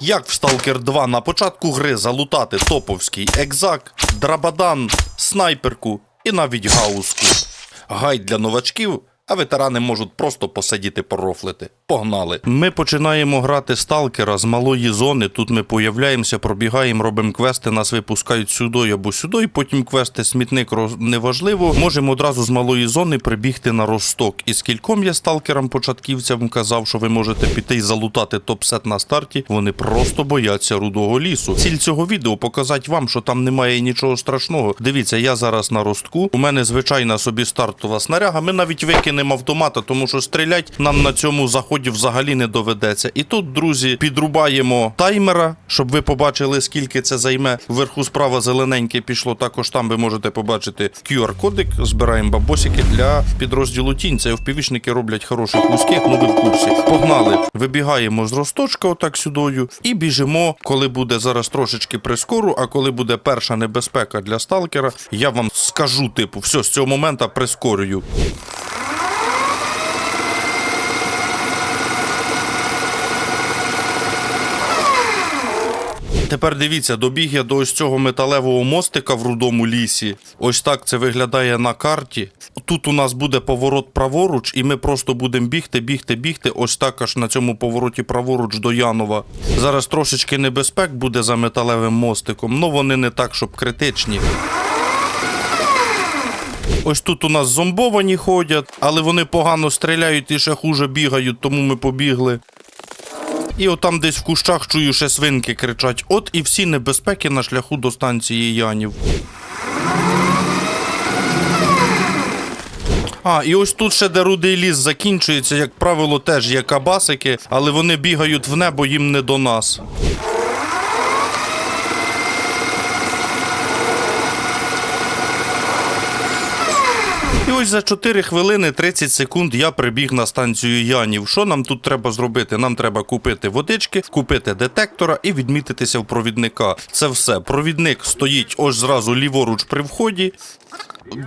Як в Stalker 2 на початку гри залутати топовський екзак, драбадан, снайперку і навіть гауску. Гайд для новачків, а ветерани можуть просто посидіти порофлити. Погнали. Ми починаємо грати сталкера з малої зони. Тут ми появляємося, пробігаємо, робимо квести, нас випускають сюди або сюди, потім квести смітник роз- неважливо. Можемо одразу з малої зони прибігти на росток. І скільком я сталкерам початківцям казав, що ви можете піти і залутати топ-сет на старті. Вони просто бояться рудого лісу. Ціль цього відео показати вам, що там немає нічого страшного. Дивіться, я зараз на ростку. У мене звичайна собі стартова снаряга. Ми навіть викинемо автомата, тому що стрілять нам на цьому заході взагалі не доведеться. І тут, друзі, підрубаємо таймера, щоб ви побачили, скільки це займе. Вверху справа зелененьке пішло. Також там ви можете побачити QR-кодик. Збираємо бабосики для підрозділу тінь. Це впівішники роблять хороших узких, ну ви в курсі. Погнали. Вибігаємо з росточка, отак сюдою, і біжимо, коли буде зараз трошечки прискору. А коли буде перша небезпека для сталкера, я вам скажу, типу, все з цього моменту прискорюю. Тепер дивіться, добіг я до ось цього металевого мостика в рудому лісі. Ось так це виглядає на карті. Тут у нас буде поворот праворуч, і ми просто будемо бігти, бігти, бігти. Ось так аж на цьому повороті праворуч до Янова. Зараз трошечки небезпек буде за металевим мостиком, але вони не так, щоб критичні. Ось тут у нас зомбовані ходять, але вони погано стріляють і ще хуже бігають, тому ми побігли. І отам десь в кущах чую, ще свинки кричать. От і всі небезпеки на шляху до станції Янів. А, і ось тут ще де рудий ліс закінчується, як правило, теж є кабасики, але вони бігають в небо, їм не до нас. І ось за 4 хвилини 30 секунд я прибіг на станцію Янів. Що нам тут треба зробити? Нам треба купити водички, купити детектора і відмітитися в провідника. Це все. Провідник стоїть ось зразу ліворуч при вході.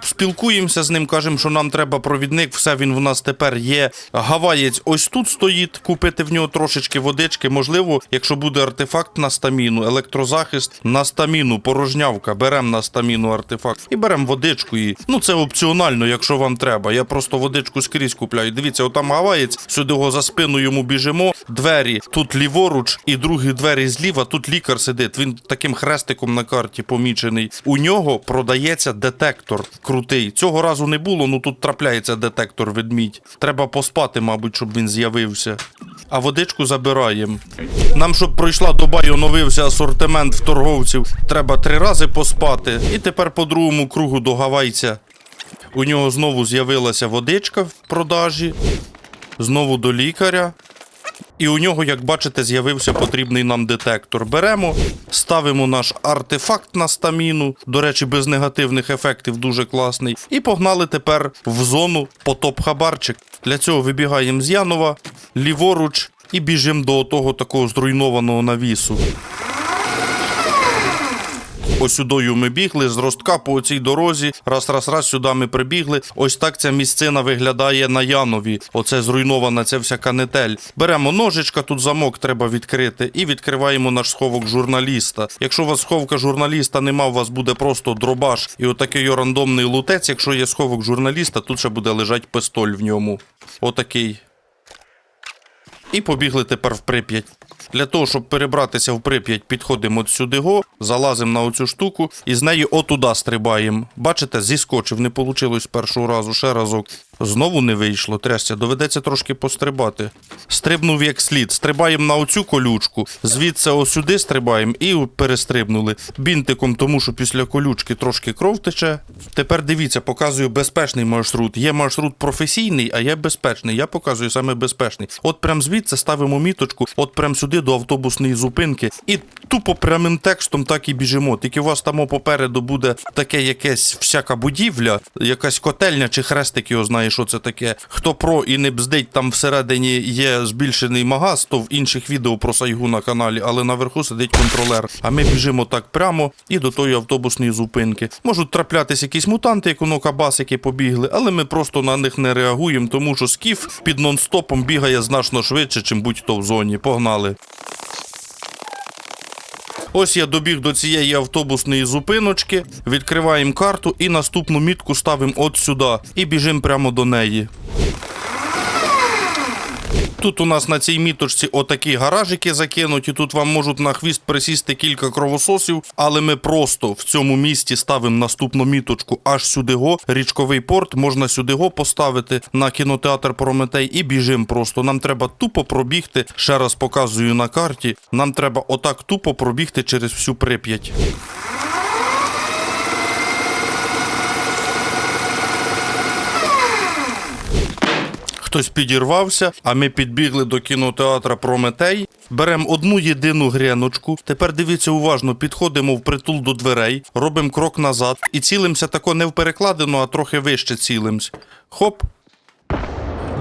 Спілкуємося з ним, кажемо, що нам треба провідник, все він в нас тепер є. Гаваєць ось тут стоїть, купити в нього трошечки водички. Можливо, якщо буде артефакт на стаміну, електрозахист на стаміну, порожнявка, беремо на стаміну артефакт і беремо водичку. І... Ну це опціонально, якщо вам треба. Я просто водичку скрізь купляю. Дивіться, отам гаваєць, сюди його за спину йому біжимо. Двері тут ліворуч, і другі двері зліва. Тут лікар сидить. Він таким хрестиком на карті помічений. У нього продається детектор крутий. Цього разу не було, ну тут трапляється детектор ведмідь. Треба поспати, мабуть, щоб він з'явився. А водичку забираємо. Нам, щоб пройшла доба і оновився асортимент в торговців, треба три рази поспати. І тепер по другому кругу до гавайця. У нього знову з'явилася водичка в продажі. Знову до лікаря. І у нього, як бачите, з'явився потрібний нам детектор. Беремо, ставимо наш артефакт на стаміну. До речі, без негативних ефектів дуже класний. І погнали тепер в зону по топ-хабарчик. Для цього вибігаємо з Янова ліворуч і біжимо до того такого зруйнованого навісу. Ось сюдою ми бігли з ростка по цій дорозі. Раз, раз, раз сюди ми прибігли. Ось так ця місцина виглядає на Янові. Оце зруйнована ця вся канетель. Беремо ножичка, тут замок треба відкрити, і відкриваємо наш сховок журналіста. Якщо у вас сховка журналіста нема, у вас буде просто дробаш і отакий рандомний лутець. Якщо є сховок журналіста, тут ще буде лежать пистоль в ньому. Отакий. І побігли тепер в Прип'ять. Для того, щоб перебратися в Прип'ять, підходимо сюди го, залазимо на оцю штуку і з неї отуда стрибаємо. Бачите, зіскочив, не вийшло з першого разу, ще разок. Знову не вийшло, трясся, доведеться трошки пострибати. Стрибнув як слід, стрибаємо на оцю колючку, звідси ось сюди стрибаємо і перестрибнули. Бінтиком, тому що після колючки трошки кров тече. Тепер дивіться, показую безпечний маршрут. Є маршрут професійний, а є безпечний. Я показую саме безпечний. От прям звідси ставимо міточку, от прям сюди до автобусної зупинки, і тупо прямим текстом так і біжимо. Тільки у вас там попереду буде таке якесь всяка будівля, якась котельня чи хрестик його знає, що це таке. Хто про і не бздить, там всередині є збільшений магаз, то в інших відео про сайгу на каналі, але наверху сидить контролер. А ми біжимо так прямо і до тої автобусної зупинки. Можуть траплятися якісь мутанти, як воно кабасики побігли, але ми просто на них не реагуємо, тому що скіф під нон-стопом бігає значно швидше, чим будь-хто в зоні. Погнали. Ось я добіг до цієї автобусної зупиночки, відкриваємо карту і наступну мітку ставимо от сюди і біжимо прямо до неї. Тут у нас на цій міточці отакі гаражики закинуті. Тут вам можуть на хвіст присісти кілька кровососів, але ми просто в цьому місті ставимо наступну міточку аж сюди го. Річковий порт можна сюди го поставити на кінотеатр Прометей і біжимо просто. Нам треба тупо пробігти. Ще раз показую на карті. Нам треба отак тупо пробігти через всю Прип'ять. Хтось підірвався, а ми підбігли до кінотеатра Прометей. Беремо одну єдину гряночку. Тепер дивіться уважно, підходимо в притул до дверей, робимо крок назад і цілимося тако не в перекладину, а трохи вище цілимось. Хоп.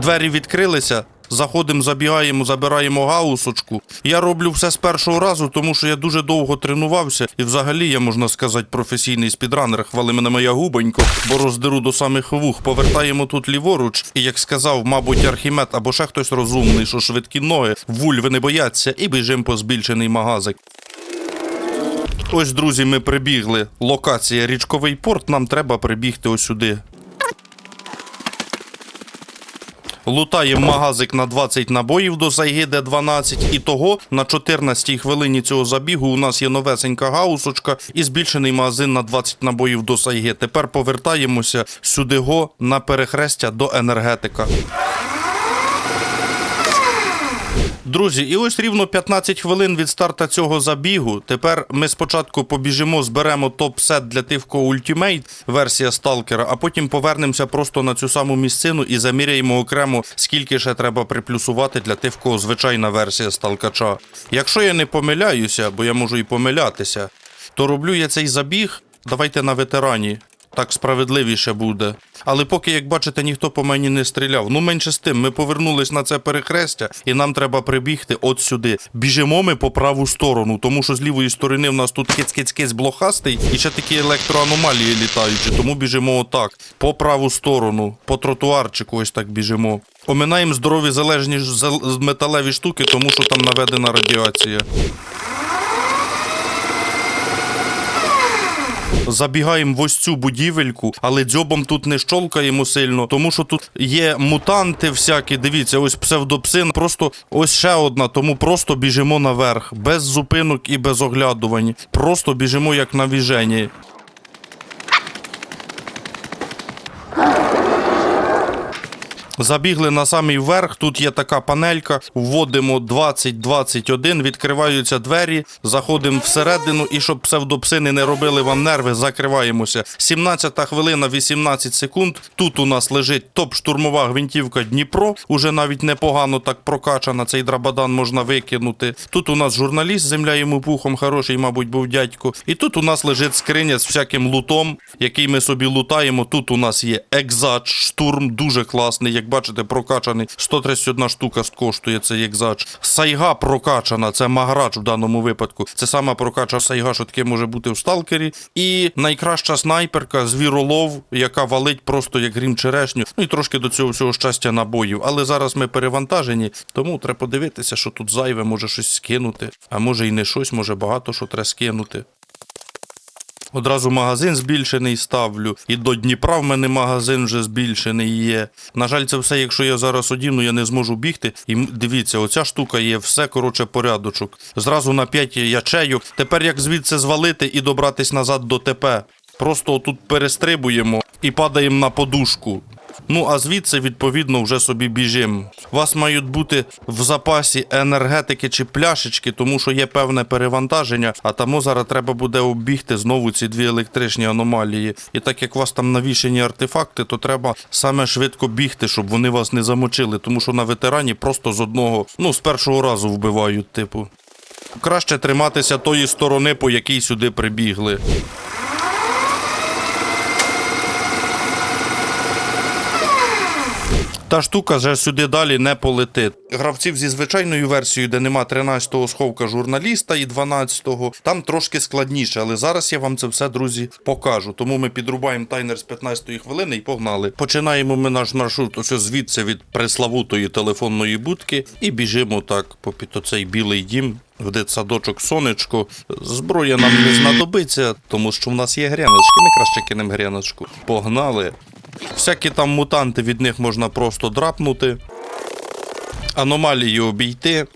Двері відкрилися. Заходимо, забігаємо, забираємо гаусочку. Я роблю все з першого разу, тому що я дуже довго тренувався, і взагалі я можна сказати професійний спідранер. Хвали мене моя губонько, бо роздеру до самих вух. Повертаємо тут ліворуч, і як сказав, мабуть, Архімед або ще хтось розумний, що швидкі ноги, вульви не бояться, і біжимо по збільшений магазик. Ось, друзі, ми прибігли. Локація річковий порт. Нам треба прибігти ось сюди. Лутаємо магазик на 20 набоїв до Сайги Д12. І того на 14 хвилині цього забігу у нас є новесенька гаусочка і збільшений магазин на 20 набоїв до Сайги. Тепер повертаємося сюди го на перехрестя до енергетика. Друзі, і ось рівно 15 хвилин від старта цього забігу. Тепер ми спочатку побіжимо, зберемо топ-сет для тих, кого Ultimate версія сталкера, а потім повернемося просто на цю саму місцину і заміряємо окремо, скільки ще треба приплюсувати для тих, кого звичайна версія сталкача. Якщо я не помиляюся, бо я можу і помилятися, то роблю я цей забіг. Давайте на ветерані. Так справедливіше буде. Але поки, як бачите, ніхто по мені не стріляв. Ну, менше з тим, ми повернулись на це перехрестя, і нам треба прибігти от сюди. Біжимо ми по праву сторону, тому що з лівої сторони в нас тут киць-киць-киць блохастий і ще такі електроаномалії літаючі. Тому біжимо отак. По праву сторону, по тротуарчику ось так біжимо. Оминаємо здорові залежні металеві штуки, тому що там наведена радіація. Забігаємо в ось цю будівельку, але дзьобом тут не щолкаємо сильно, тому що тут є мутанти всякі. Дивіться, ось псевдопсин. Просто ось ще одна, тому просто біжимо наверх, без зупинок і без оглядувань. Просто біжимо як на віжені. Забігли на самий верх, тут є така панелька, вводимо 20-21, відкриваються двері, заходимо всередину і щоб псевдопсини не робили вам нерви, закриваємося. 17 хвилина, 18 секунд. Тут у нас лежить топ-штурмова гвинтівка Дніпро, уже навіть непогано так прокачана, цей драбадан можна викинути. Тут у нас журналіст, земля йому пухом, хороший, мабуть, був дядько. І тут у нас лежить скриня з всяким лутом, який ми собі лутаємо. Тут у нас є екзач, штурм, дуже класний, як бачите, прокачаний. 131 штука коштує цей екзач. Сайга прокачана, це маграч в даному випадку. Це сама прокача сайга, що таке може бути в сталкері. І найкраща снайперка звіролов, яка валить просто як грім черешню. Ну і трошки до цього всього щастя набоїв. Але зараз ми перевантажені, тому треба подивитися, що тут зайве, може щось скинути. А може і не щось, може багато що треба скинути. Одразу магазин збільшений ставлю. І до Дніпра в мене магазин вже збільшений є. На жаль, це все, якщо я зараз одіну, я не зможу бігти. І дивіться, оця штука є, все коротше порядочок. Зразу на 5 ячею. Тепер як звідси звалити і добратись назад до ТП. Просто тут перестрибуємо і падаємо на подушку. Ну а звідси, відповідно, вже собі біжим. Вас мають бути в запасі енергетики чи пляшечки, тому що є певне перевантаження, а тому зараз треба буде оббігти знову ці дві електричні аномалії. І так як у вас там навішені артефакти, то треба саме швидко бігти, щоб вони вас не замочили, тому що на ветерані просто з одного, ну з першого разу вбивають, типу. Краще триматися тої сторони, по якій сюди прибігли. Та штука вже сюди далі не полетить. Гравців зі звичайною версією, де нема 13-го сховка журналіста і 12-го, там трошки складніше, але зараз я вам це все, друзі, покажу. Тому ми підрубаємо таймер з 15-ї хвилини і погнали. Починаємо ми наш маршрут ось звідси від преславутої телефонної будки і біжимо так попід оцей білий дім. в дитсадочок сонечко. Зброя нам не знадобиться, тому що в нас є гряночки. Ми краще кинемо гряночку. Погнали. Всякі там мутанти від них можна просто драпнути. Аномалії обійти.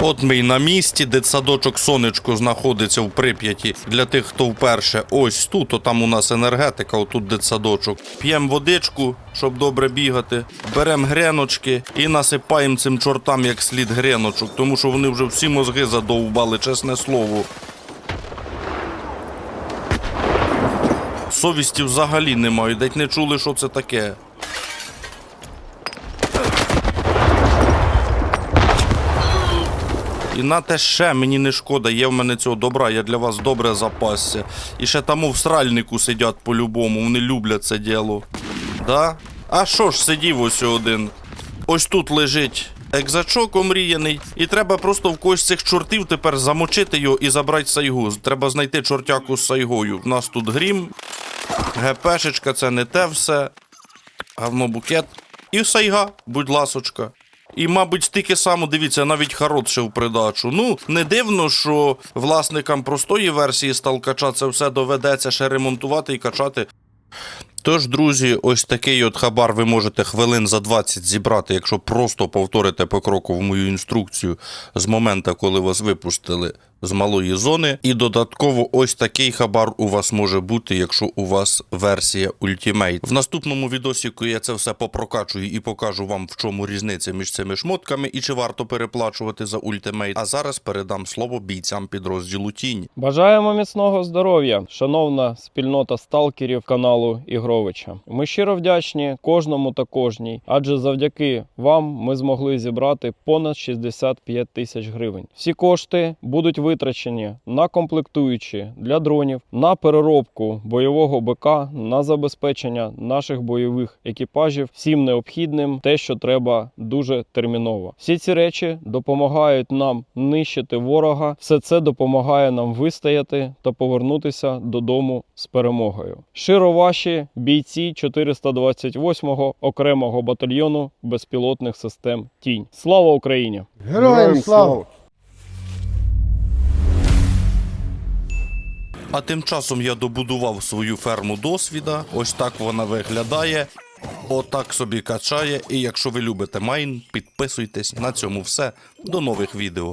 От ми й на місці, дитсадочок сонечко знаходиться в Прип'яті. Для тих, хто вперше ось тут, то там у нас енергетика, отут дитсадочок. П'ємо водичку, щоб добре бігати. Беремо греночки і насипаємо цим чортам як слід греночок, тому що вони вже всі мозги задовбали, чесне слово. Совісті взагалі немає, дать не чули, що це таке. І на те ще мені не шкода, є в мене цього добра, я для вас добре запасся. І ще там в сральнику сидять по-любому, вони люблять це діло. Да? А що ж сидів ось один? Ось тут лежить екзачок омріяний, і треба просто в когось цих чортів тепер замочити його і забрати сайгу. Треба знайти чортяку з сайгою. В нас тут грім, ГПшечка, це не те все. Говнобукет. І сайга, будь ласочка. І, мабуть, стільки само, дивіться, навіть харот в придачу. Ну, не дивно, що власникам простої версії сталкача це все доведеться ще ремонтувати і качати. Тож, друзі, ось такий от хабар ви можете хвилин за 20 зібрати, якщо просто повторите покрокову мою інструкцію з моменту, коли вас випустили з малої зони. І додатково ось такий хабар у вас може бути, якщо у вас версія Ultimate. В наступному відосіку я це все попрокачую і покажу вам, в чому різниця між цими шмотками і чи варто переплачувати за Ultimate. А зараз передам слово бійцям підрозділу Тінь. Бажаємо міцного здоров'я, шановна спільнота сталкерів каналу Ігровича. Ми щиро вдячні кожному та кожній, адже завдяки вам ми змогли зібрати понад 65 тисяч гривень. Всі кошти будуть витрачені на комплектуючі для дронів, на переробку бойового БК, на забезпечення наших бойових екіпажів, всім необхідним, те, що треба дуже терміново. Всі ці речі допомагають нам нищити ворога. Все це допомагає нам вистояти та повернутися додому з перемогою. Широ ваші бійці 428-го окремого батальйону безпілотних систем Тінь. Слава Україні! Героям слава! А тим часом я добудував свою ферму досвіда. Ось так вона виглядає. Отак собі качає. І якщо ви любите майн, підписуйтесь на цьому все. До нових відео.